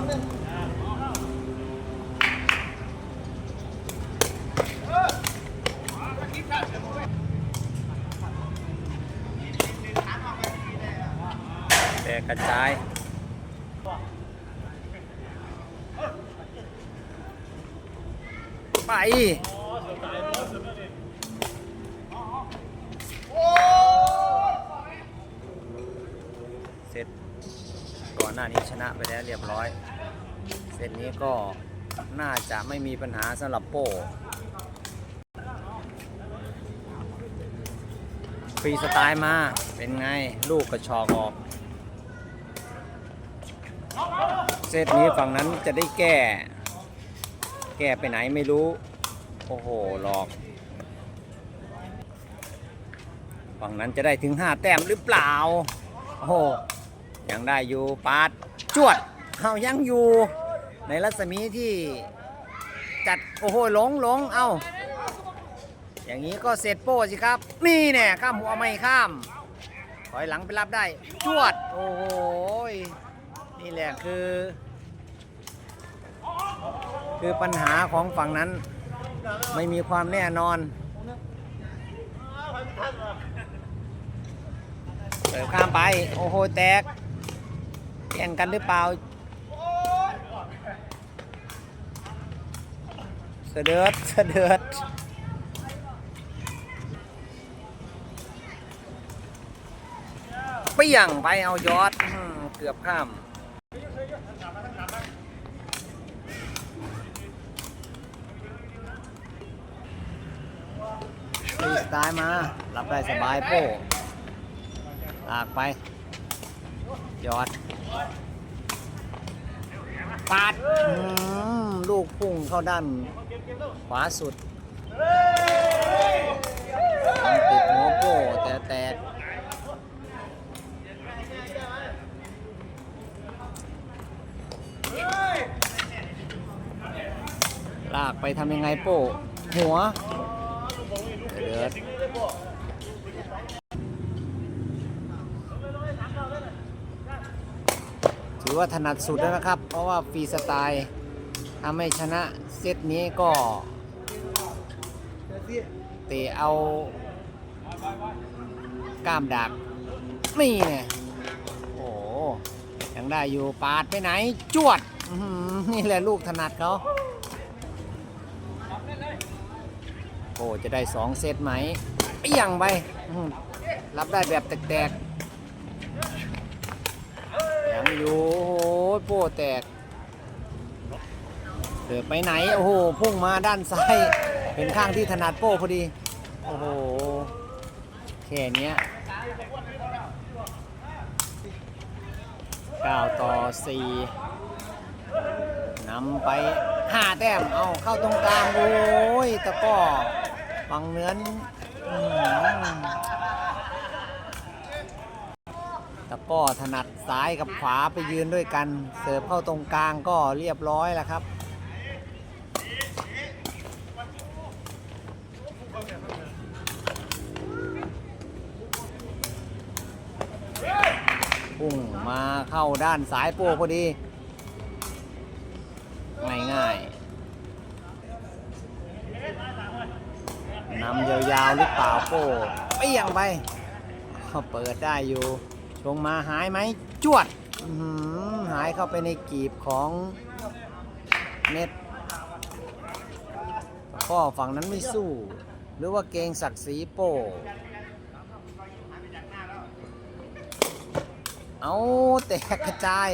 แต่กระจายไป อนหน้านี้ชนะไปแล้วเรียบร้อยเสร็จนี้ก็น่าจะไม่มีปัญหาสำหรับโป้ฟรีสไตล์มาเป็นไงลูกกระชอกออก เซตนี้ฝั่งนั้นจะได้แก้ แก้ไปไหนไม่รู้ โอ้โหหลอก ฝั่งนั้นจะได้ถึง 5 แต้มหรือเปล่า โอ้โห ยังได้อยู่ปาดจวดเอายังอยู่ ในรัศมีที่จัดโอ้โหหลงหลงเอาอย่างนี้ก็เสร็จโป้สิครับ นี่แน่ข้ามหัวไม่ข้ามถอยหลังไปรับได้ จวด โอ้โหนี่แหละคือ คือปัญหาของฝั่งนั้น ไม่มีความแน่นอนเปิดข้ามไป โอ้โห แตก แย่งกันหรือเปล่า เสด็จเสด็จเปี่งไปเอายอด เกือบข้ามตีสไตล์มา รับได้สบายโป้ลากไป ยอดปาดอื้อหือลูกพุ่งเข้าด้านขวาสุดทำติดหัวโป้แต่แตกลากไปทำยังไงโป้ หัวเดือด ถือว่าถนัดสุดแล้วนะครับ เพราะว่าฟรีสไตล์ถ้าไม่ชนะเซตนี้ก็เตะเอากล้ามดักนี่เนี่ยโอ้ยังได้อยู่ปาดไปไหน จวดนี่แหละลูกถนัดเขาโอ้จะได้สองเซตไหมเปี่ยงไปรับได้แบบแตกๆ ยังอยู่โอ้โหโป้แตกเดือไปไหน โอ้โห พุ่งมาด้านซ้าย เป็นข้างที่ถนัดโป้พอดี โอ้โห แค่เนี้ย9ต่อ 4นำไปห้าแต้ม เอาเข้าตรงกลาง โอ้ย ตะก้อ ฟังเนื้อน ตะกร้อถนัดซ้ายกับขวาไปยืนด้วยกัน เสิร์ฟเข้าตรงกลางก็เรียบร้อยแล้วครับ พุ่งมาเข้าด้านสายโป้พอดี ง่ายๆนำยาวๆหรือเปล่าโป้เปี้ยงไป เปิดได้อยู่ ชงมาหายไหมจวดหายเข้าไปในกีบของเน็ตข้อฝั่งนั้นไม่สู้ หรือว่าเกงศักดิ์ศรีโป้เอาแตกกระจาย